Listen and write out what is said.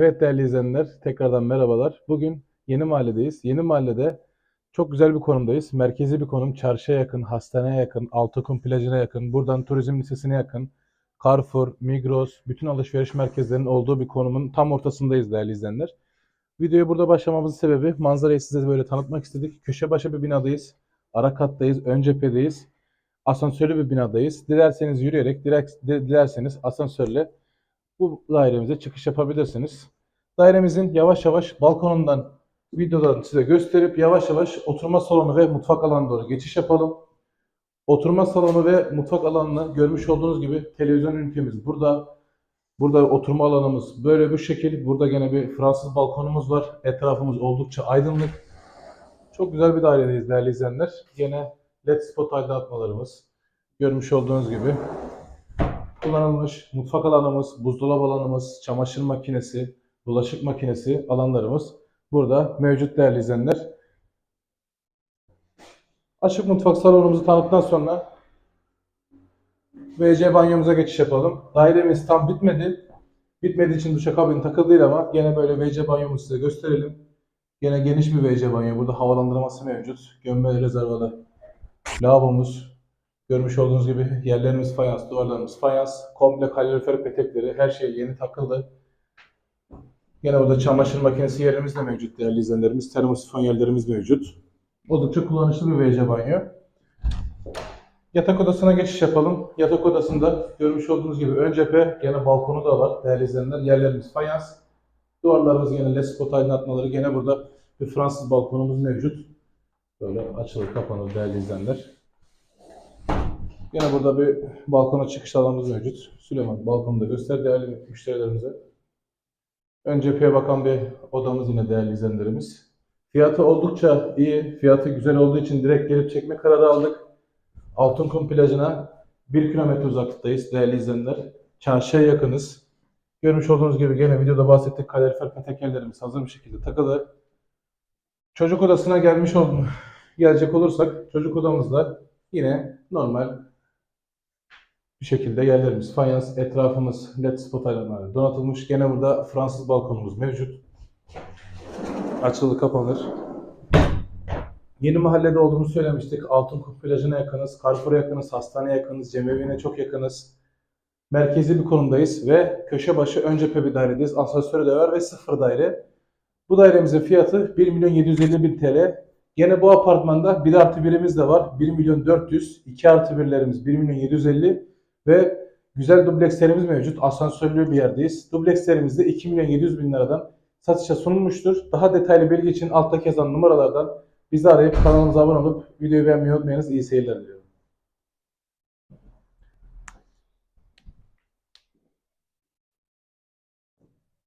Evet değerli izleyenler, tekrardan merhabalar. Bugün Yeni Mahalledeyiz. Yeni Mahalle'de çok güzel bir konumdayız. Merkezi bir konum, çarşıya yakın, hastaneye yakın, Altıkum plajına yakın, buradan turizm lisesine yakın, Carrefour, Migros, bütün alışveriş merkezlerinin olduğu bir konumun tam ortasındayız değerli izleyenler. Videoya burada başlamamızın sebebi manzarayı size böyle tanıtmak istedik. Köşe başı bir binadayız. Ara kattayız, ön cephedeyiz. Asansörlü bir binadayız. Dilerseniz yürüyerek, dilerseniz asansörle bu dairemize çıkış yapabilirsiniz. Dairemizin yavaş yavaş balkonundan videodan size gösterip yavaş yavaş oturma salonu ve mutfak alanına doğru geçiş yapalım. Oturma salonu ve mutfak alanını görmüş olduğunuz gibi televizyon ünitemiz burada. Burada oturma alanımız böyle bu şekil. Burada gene bir Fransız balkonumuz var. Etrafımız oldukça aydınlık. Çok güzel bir dairedeyiz değerli izleyenler. Gene LED spot aydınlatmalarımız. Görmüş olduğunuz gibi kullanılmış mutfak alanımız, buzdolabı alanımız, çamaşır makinesi, bulaşık makinesi alanlarımız burada mevcut değerli izleyenler. Açık mutfak salonumuzu tanıttıktan sonra WC banyomuza geçiş yapalım. Dairemiz tam bitmedi. Bitmediği için duşakabin takılı değil ama gene böyle WC banyomuzu size gösterelim. Gene geniş bir WC banyo. Burada havalandırması mevcut. Gömme rezervalı lavabomuz, Görmüş olduğunuz gibi yerlerimiz fayans, duvarlarımız fayans, komple kalorifer petekleri, her şey yeni takıldı. Yine burada çamaşır makinesi yerimiz de mevcut değerli izleyenlerimiz. Termosifon yerlerimiz mevcut. Oldukça kullanışlı bir WC banyo. Yatak odasına geçiş yapalım. Yatak odasında görmüş olduğunuz gibi ön cephe, gene balkonu da var değerli izleyenler. Yerlerimiz fayans. Duvarlarımız gene LED spot aydınlatmaları. Gene burada bir Fransız balkonumuz mevcut. Böyle açılır kapanır değerli izleyenler. Yine burada bir balkona çıkış alanımız mevcut. Süleyman balkonu da göster değerli müşterilerimize. Ön cepheye bakan bir odamız yine değerli izleyenlerimiz. Fiyatı oldukça iyi. Fiyatı güzel olduğu için direkt gelip çekme kararı aldık. Altınkum plajına 1 kilometre uzaklıktayız değerli izleyenler. Çarşıya yakınız. Görmüş olduğunuz gibi gene videoda bahsettik kalorifer petekerlerimiz hazır bir şekilde takılı. Çocuk odasına gelmiş oldum. Gelecek olursak çocuk odamızda yine normal bir şekilde yerlerimiz fayans, etrafımız led spot aydınlatmalarla donatılmış. Gene burada Fransız balkonumuz mevcut. Açılı kapanır. Yeni mahallede olduğumuzu söylemiştik. Altınkum plajına yakınız, Carrefour'a yakınız, hastaneye yakınız, cemeviğine çok yakınız. Merkezi bir konumdayız ve köşe başı ön cephe bir dairedeyiz. Asansörü de var ve sıfır daire. Bu dairemizin fiyatı 1 milyon 750 bin TL. Gene bu apartmanda 1 artı 1'imiz de var. 1 milyon 400. 2 artı 1'lerimiz 1 milyon 750. Ve güzel dublekslerimiz mevcut. Asansörlü bir yerdeyiz. Dublekslerimiz de 2 milyon 700 bin liradan satışa sunulmuştur. Daha detaylı bilgi için altta yazan numaralardan bizi arayıp kanalımıza abone olup videoyu beğenmeyi unutmayınız. İyi seyirler diliyorum.